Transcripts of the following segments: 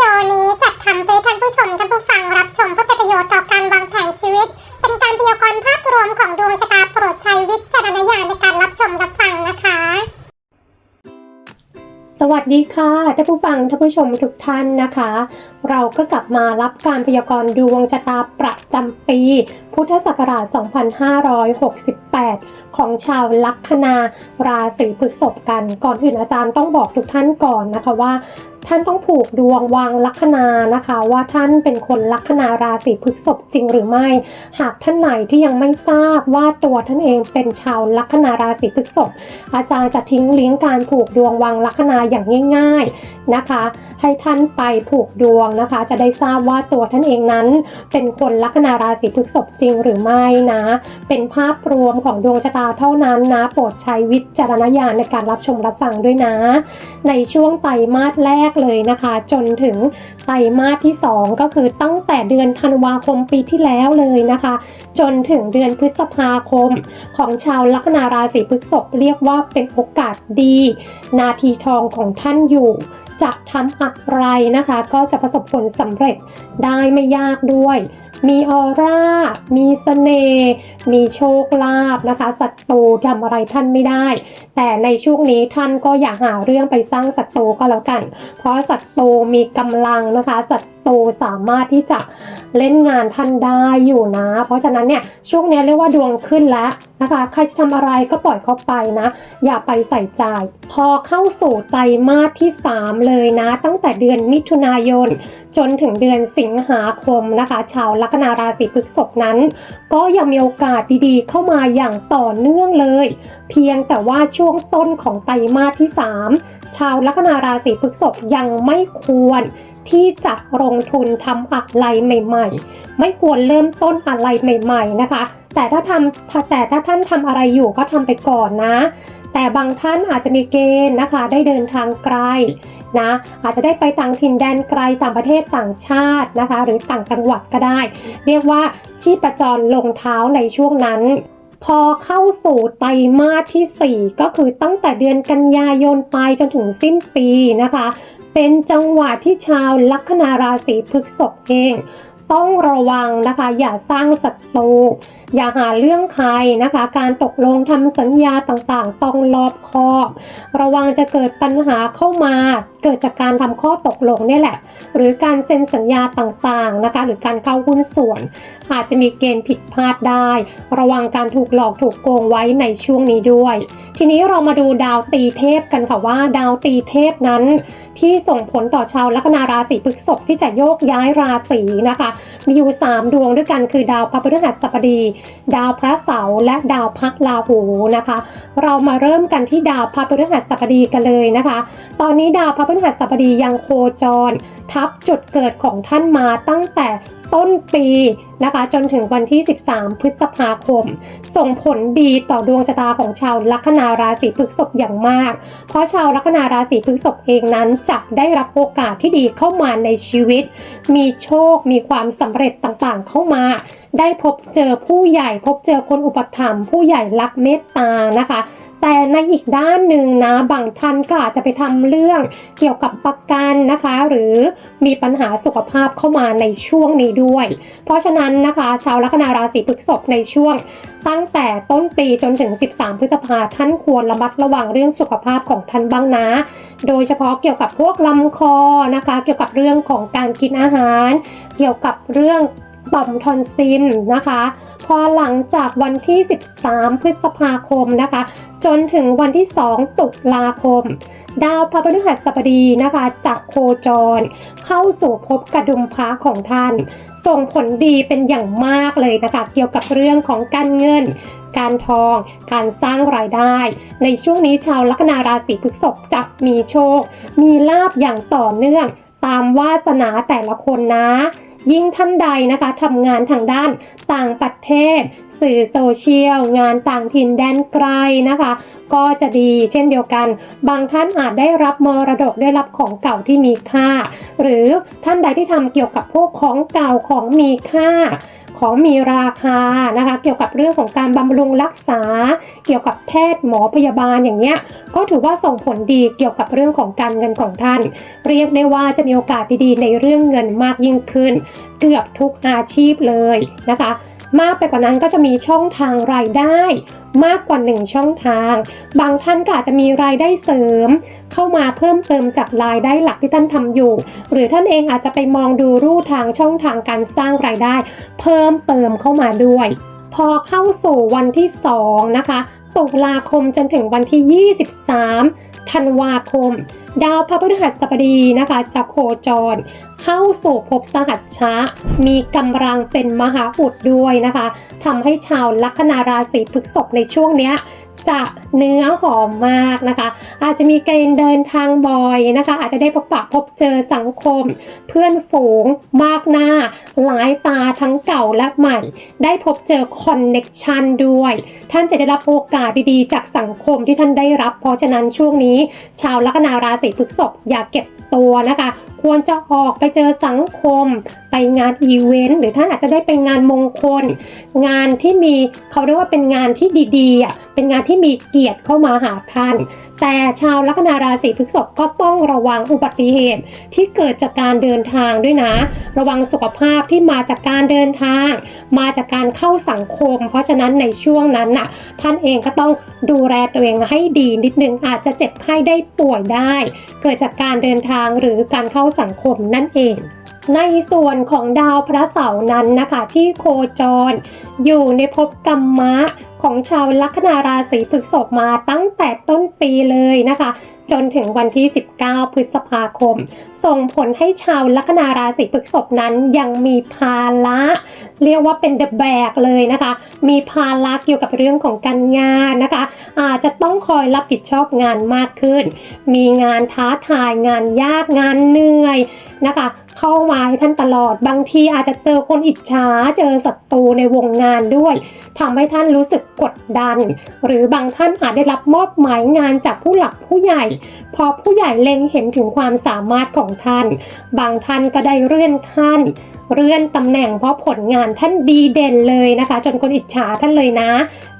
ดีโอนี้จัดทำเพื่อท่านผู้ชมท่านผู้ฟังรับชมเพื่อเป็นประโยชน์ต่อการวางแผนชีวิต เป็นการพยากรณ์ภาพรวมของดวงชะตาโปรดใช้วิจารณญาณในการรับชมรับฟังนะคะ สวัสดีค่ะท่านผู้ฟังท่านผู้ชมทุกท่านนะคะ เราก็กลับมารับการพยากรณ์ดวงชะตาประจำปี พุทธศักราช 2568 ของชาวลัคนาราศีพฤษภกัน ก่อนอื่นอาจารย์ต้องบอกทุกท่านก่อนนะคะว่า ท่านต้องผูกดวงวางลัคนานะคะ ว่าท่านเป็นคนลัคนาราศีพฤษภจริงหรือไม่ หากท่านไหนที่ยังไม่ทราบว่าตัวท่านเองเป็นชาวลัคนาราศีพฤษภอาจารย์จะทิ้งลิงก์การผูกดวงวางลัคนาอย่างง่าย ๆนะคะ ให้ท่านไปผูกดวงนะคะ จะได้ทราบว่าตัวท่านเองนั้น เป็นคนลัคนาราศีพฤษภจริงหรือไม่นะ เป็นภาพรวมของดวงชะตาเท่านั้นนะ โปรดใช้วิจารณญาณในการรับชมรับฟังด้วยนะ ในช่วงไตรมาสแรกเลยนะคะ จนถึงไตรมาสที่ 2 ก็คือตั้งแต่เดือนธันวาคมปีที่แล้วเลยนะคะ จนถึงเดือนพฤษภาคมของชาวลัคนาราศีพฤษภเรียกว่าเป็นโอกาสดี นาทีทองของท่านอยู่ จะทำอะไรนะคะ ก็จะประสบผลสำเร็จได้ไม่ยากด้วย มีออร่า มีสเสน่ห์มีโชคลาภนะคะศัตรูทำอะไรท่านไม่ได้ แต่ในช่วงนี้ท่านก็อย่าหาเรื่องไปสร้างศัตรูก็แล้วกัน เพราะศัตรูมีกำลังนะคะศัต รูสามารถที่จะเล่นงานท่านได้อยู่นะ เพราะฉะนั้นเนี่ยช่วงนี้เรียกว่าดวงขึ้นแล้วนะคะ ใครจะทำอะไรก็ปล่อยเขาไปนะ อย่าไปใส่ใจพอเข้าสู่ไตรมาสที่ 3 เลยนะ ตั้งแต่เดือนมิถุนายน จนถึงเดือนสิงหาคมนะคะ ชาวลัคนาราศีพฤษภนั้น ก็ยังมีโอกาสดีๆ เข้ามาอย่างต่อเนื่องเลย เพียงแต่ว่าช่วงต้นของไตรมาสที่ 3 ชาวลัคนาราศีพฤษภยังไม่ควร ที่จะลงทุนทำอะไรใหม่ ๆ ไม่ควรเริ่มต้นอะไรใหม่ ๆนะคะ แต่ถ้าทำแต่ถ้าท่านทำอะไรอยู่ก็ทำไปก่อนนะ แต่บางท่านอาจจะมีเกณฑ์นะคะ ได้เดินทางไกลนะอาจจะได้ไปต่างถิ่นแดนไกลต่างประเทศต่างชาตินะคะ หรือต่างจังหวัดก็ได้ เรียกว่าชีพจรลงเท้าในช่วงนั้น พอเข้าสู่ไตรมาสที่ 4 ก็คือตั้งแต่เดือนกันยายนไปจนถึงสิ้นปีนะคะ เป็นจังหวะที่ชาวลัคนาราศีพฤษภเอง ต้องระวังนะคะ อย่าสร้างศัตรูอย่าหาเรื่องใครนะคะ การตกลงทำสัญญาต่างๆ ต้องรอบคอบ ระวังจะเกิดปัญหาเข้ามา เกิดจากการทำข้อตกลงนี่แหละ หรือการเซ็นสัญญาต่างๆนะคะ หรือการเข้าหุ้นส่วน อาจจะมีเกณฑ์ผิดพลาดได้ ระวังการถูกหลอกถูกโกงไว้ในช่วงนี้ด้วย ทีนี้เรามาดูดาวตีเทพกันค่ะว่า ดาวตีเทพนั้น ที่ส่งผลต่อชาวลัคนาราศีพฤษภที่จะโยกย้ายราศีนะคะ มีอยู่ 3 ดวงด้วยกันคือดาวพระพฤหัสบดี ดาวพระเสาร์และดาวพักราหูนะคะ เรามาเริ่มกันที่ดาวพระพฤหัสบดีกันเลยนะคะ ตอนนี้ดาวพระพฤหัสบดียังโคจร ทับจุดเกิดของท่านมาตั้งแต่ต้นปี นะคะ จนถึงวันที่ 13 พฤษภาคม ส่งผลดีต่อดวงชะตาของชาวลัคนาราศีพฤษภอย่างมาก เพราะชาวลัคนาราศีพฤษภเองนั้นจะได้รับโอกาสที่ดีเข้ามาในชีวิต มีโชค มีความสำเร็จต่างๆ เข้ามา ได้พบเจอผู้ใหญ่ พบเจอคนอุปถัมภ์ผู้ใหญ่รักเมตตานะคะ แต่ในอีกด้านหนึ่งนะบางท่านก็อาจจะไปทำเรื่องเกี่ยวกับประกันนะคะ หรือมีปัญหาสุขภาพเข้ามาในช่วงนี้ด้วย เพราะฉะนั้นนะคะ ชาวลัคนาราศีพฤษภในช่วงตั้งแต่ต้นปีจนถึง 13 พฤษภาท่านควรระมัดระวังเรื่องสุขภาพของท่านบ้างนะ โดยเฉพาะเกี่ยวกับพวกลำคอนะคะ เกี่ยวกับเรื่องของการกินอาหาร เกี่ยวกับเรื่อง ต่อมทอนซิลนะคะ พอหลังจากวันที่ 13 พฤษภาคมนะคะ จนถึงวันที่ 2 ตุลาคม ดาวพระพฤหัสบดีนะคะจะโคจร เข้าสู่ภพกระดุมพระของท่าน ส่งผลดีเป็นอย่างมากเลยนะคะ เกี่ยวกับเรื่องของการเงิน การทอง การสร้างรายได้ ในช่วงนี้ชาวลัคนาราศีพฤษภจะมีโชค มีลาบอย่างต่อเนื่อง ตามวาสนาแต่ละคนนะ ยิ่งท่านใดนะคะทำงานทางด้านต่างประเทศ สื่อโซเชียล งานต่างถิ่นแดนไกลนะคะ ก็จะดีเช่นเดียวกัน บางท่านอาจได้รับมรดกได้รับของเก่าที่มีค่า หรือท่านใดที่ทำเกี่ยวกับพวกของเก่าของมีค่า ของมีราคานะคะ เกี่ยวกับเรื่องของการบำรุงรักษา เกี่ยวกับแพทย์หมอพยาบาลอย่างเงี้ยก็ถือว่าส่งผลดีเกี่ยวกับเรื่องของการเงินของท่าน เรียกได้ว่าจะมีโอกาสดีๆในเรื่องเงินมากยิ่งขึ้น เกือบทุกอาชีพเลยนะคะ มากไปกว่านั้นก็จะมีช่องทางรายได้มากกว่า 1 ช่องทาง บางท่านก็อาจจะมีรายได้เสริม เข้ามาเพิ่มเติมจากรายได้หลักที่ท่านทำอยู่ หรือท่านเองอาจจะไปมองดูรูทางช่องทางการสร้างรายได้ เพิ่มเติมเข้ามาด้วย พอเข้าสู่วันที่2นะคะ ตุลาคมจนถึงวันที่ 23 ธันวาคม ดาวพระพฤหัสบดีนะคะจะโคจร เข้าสู่ภพสหัชชะ มีกำลังเป็นมหาอุดด้วยนะคะทำให้ชาวลัคนาราศีพฤษภในช่วงเนี้ย จะเนื้อหอมมากนะคะ อาจจะมีเกณฑ์เดินทางบ่อยนะคะ อาจจะได้พบปะพบเจอสังคม เพื่อนฝูงมากหน้า หลายตาทั้งเก่าและใหม่ ได้พบเจอคอนเน็กชันด้วย ท่านจะได้รับโอกาสดีๆ จากสังคมที่ท่านได้รับ เพราะฉะนั้นช่วงนี้ ชาวลัคนาราศีพฤษภอย่าเก็บตัวนะคะ ควรจะออกไปเจอสังคม ไปงานอีเวนต์หรือท่านอาจจะได้ไปงานมงคล งานที่มีเขาเรียกว่าเป็นงานที่ดีๆอะเป็นงานที่มีเกียรติเข้ามาหาท่าน แต่ชาวลัคนาราศีพฤษภก็ต้องระวังอุบัติเหตุที่เกิดจากการเดินทางด้วยนะ ระวังสุขภาพที่มาจากการเดินทาง มาจากการเข้าสังคม เพราะฉะนั้นในช่วงนั้นน่ะท่านเองก็ต้องดูแลตัวเองให้ดีนิดนึงอาจจะเจ็บไข้ได้ป่วยได้ เกิดจากการเดินทางหรือการเข้าสังคมนั่นเองในส่วนของดาวพระเสาร์นั้นนะคะที่โคจร อยู่ในภพกรรมะ ของชาวลัคนาราศีพฤษภมาตั้งแต่ต้นปีเลยนะคะ จนถึงวันที่ 19 พฤษภาคม ส่งผลให้ชาวลัคนาราศีพฤษภนั้นยังมีภาระเรียกว่าเป็นเดอะแบกเลยนะคะ มีภาระเกี่ยวกับเรื่องของการงานนะคะ อาจจะต้องคอยรับผิดชอบงานมากขึ้น มีงานท้าทายงานยากงานเหนื่อยนะคะ เข้ามาให้ท่านตลอด บางทีอาจจะเจอคนอิจฉาเจอศัตรูในวงงานด้วยทำให้ท่านรู้สึกกดดัน หรือบางท่านอาจได้รับมอบหมายงานจากผู้หลักผู้ใหญ่ พอผู้ใหญ่เล็งเห็นถึงความสามารถของท่าน บางท่านก็ได้เลื่อนขั้น เลื่อนตำแหน่งเพราะผลงานท่านดีเด่นเลยนะคะ จนคนอิจฉาท่านเลยนะ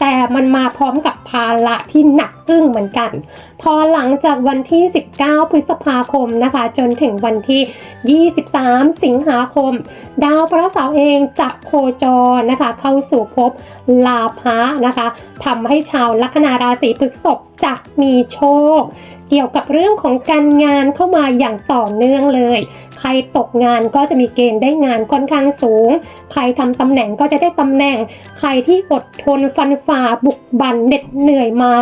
แต่มันมาพร้อมกับภาระที่หนักอึ้งเหมือนกัน พอหลังจากวันที่ 19 พฤษภาคมนะคะ จนถึงวันที่ 23 สิงหาคม ดาวพระเสาร์เองจะโคจรนะคะ เข้าสู่ภพลาภะนะคะทำให้ชาวลัคนาราศีพฤษภจะมีโชค เกี่ยวกับเรื่องของการงานเข้ามาอย่างต่อเนื่องเลย ใครตกงานก็จะมีเกณฑ์ได้งานค่อนข้างสูง ใครทำตำแหน่งก็จะได้ตำแหน่ง ใครที่อดทนฟันฝ่าบุกบันเหน็ดเหนื่อยมา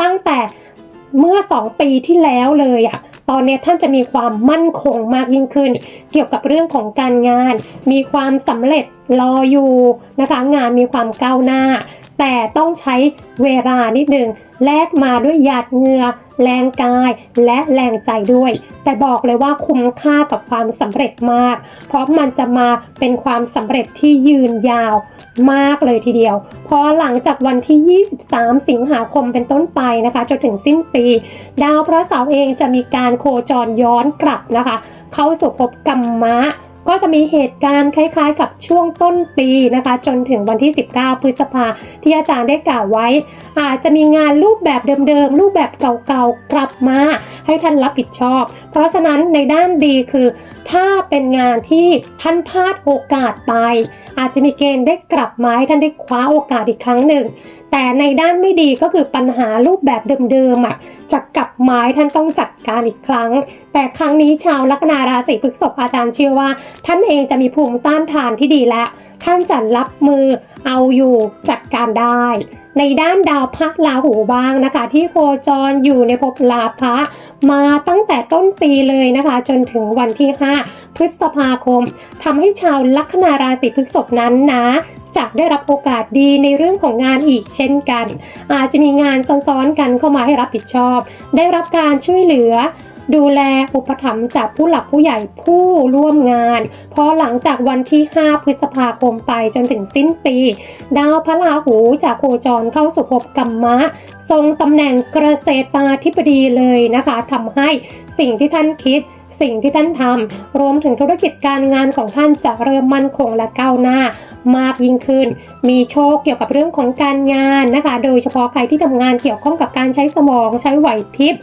ตั้งแต่เมื่อ 2 ปีที่แล้วเลยอะตอนนี้ท่านจะมีความมั่นคงมากยิ่งขึ้น เกี่ยวกับเรื่องของการงาน มีความสำเร็จรออยู่นะคะ งานมีความก้าวหน้า แต่ต้องใช้เวลานิดนึง แลกมาด้วยหยาดเหงื่อแรงกายและแรงใจด้วย แต่บอกเลยว่าคุ้มค่ากับความสำเร็จมาก เพราะมันจะมาเป็นความสำเร็จที่ยืนยาวมากเลยทีเดียว พอหลังจากวันที่ 23 สิงหาคมเป็นต้นไปนะคะจนถึงสิ้นปี ดาวพระเสาร์เองจะมีการโคจรย้อนกลับนะคะ เข้าสู่ภพกรรมะ ก็จะมีเหตุการณ์คล้ายๆ กับช่วงต้นปีนะคะ จนถึงวันที่ 19 พฤษภาที่อาจารย์ได้กล่าวไว้ อาจจะมีงานรูปแบบเดิมๆ รูปแบบเก่าๆ กลับมาให้ท่านรับผิดชอบ เพราะฉะนั้นในด้านดีคือ ถ้าเป็นงานที่ท่านพลาดโอกาสไป อาจจะมีเกณฑ์ได้กลับมาให้ท่านได้คว้าโอกาสอีกครั้งหนึ่ง แต่ในด้านไม่ดีก็คือปัญหารูปแบบเดิมๆอะจะกลับมาให้ท่านต้องจัดการอีกครั้ง แต่ครั้งนี้ชาวลัคนาราศีพฤษภอาจารย์เชื่อว่า ท่านเองจะมีภูมิต้านทานที่ดีแล้วท่านจะรับมือเอาอยู่จัดการได้ ในด้านดาวพระราหูบ้างนะคะ ที่โคจรอยู่ในภพลาภะมาตั้งแต่ต้นปีเลยนะคะ จนถึงวันที่ 5 พฤษภาคมทำให้ชาวลัคนาราศีพฤษภนั้นนะ จะได้รับโอกาสดีในเรื่องของงานอีกเช่นกัน อาจจะมีงานซ้อนๆกันเข้ามาให้รับผิดชอบ ได้รับการช่วยเหลือ ดูแลอุปถัมภ์จากผู้หลักผู้ใหญ่ผู้ร่วมงานพราะหลังจากวันที่ 5 พฤษภาคมไปจนถึงสิ้นปี ดาวพระราหูจากโคจรเข้าสู่ภพกรรมะ ทรงตำแหน่งเกษตราธิบดีเลยนะคะทำให้สิ่งที่ท่านคิดสิ่งที่ท่านทำรวมถึงธุรกิจการงานของท่านจะเริ่มมั่นคงและก้าวหน้า มากยิ่งขึ้น มีโชคเกี่ยวกับเรื่องของการงานนะคะ โดยเฉพาะใครที่ทำงานเกี่ยวข้องกับการใช้สมองใช้ไหวพริบ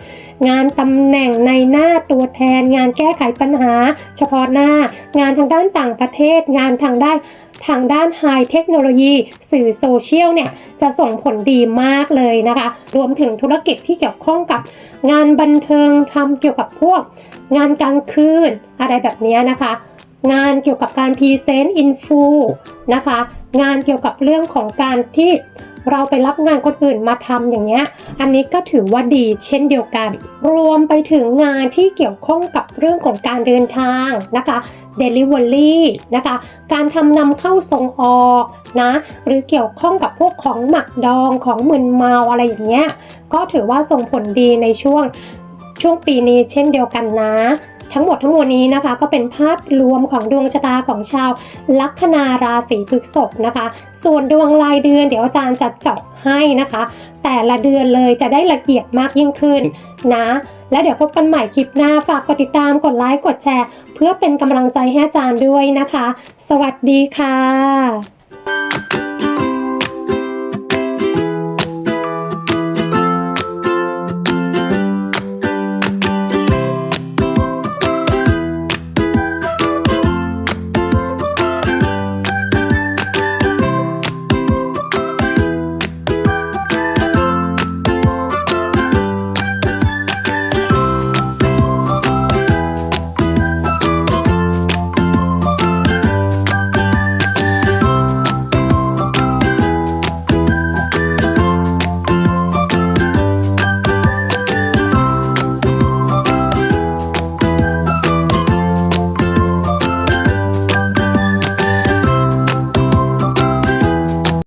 งานตำแหน่งในหน้าตัวแทน งานแก้ไขปัญหา เฉพาะหน้า งานทางด้านต่างประเทศ งานทางด้านทางด้านไฮเทคโนโลยีสื่อโซเชียลเนี่ย จะส่งผลดีมากเลยนะคะ รวมถึงธุรกิจที่เกี่ยวข้องกับ งานบันเทิงทำเกี่ยวกับพวก งานกลางคืนอะไรแบบนี้นะคะ งานเกี่ยวกับการพรีเซนต์อินฟูนะคะ งานเกี่ยวกับเรื่องของการที่เราไปรับงานคนอื่นมาทำอย่างเงี้ย อันนี้ก็ถือว่าดีเช่นเดียวกัน รวมไปถึงงานที่เกี่ยวข้องกับเรื่องของการเดินทางนะคะ Delivery นะคะ การทำนำเข้าส่งออกนะ หรือเกี่ยวข้องกับพวกของหมักดองของมึนเมาอะไรอย่างเงี้ย ก็ถือว่าส่งผลดีในช่วงช่วงปีนี้เช่นเดียวกันนะ ทั้งหมดทั้งมวลนี้นะคะ ก็เป็นภาพรวมของดวงชะตาของชาว ลัคนาราศีพฤษภนะคะ ส่วนดวงรายเดือนเดี๋ยวอาจารย์จะเจาะให้นะคะ แต่ละเดือนเลยจะได้ละเอียดมากยิ่งขึ้นนะ และเดี๋ยวพบกันใหม่คลิปหน้าฝากกดติดตามกดไลค์กดแชร์ เพื่อเป็นกำลังใจให้อาจารย์ด้วยนะคะ สวัสดีค่ะ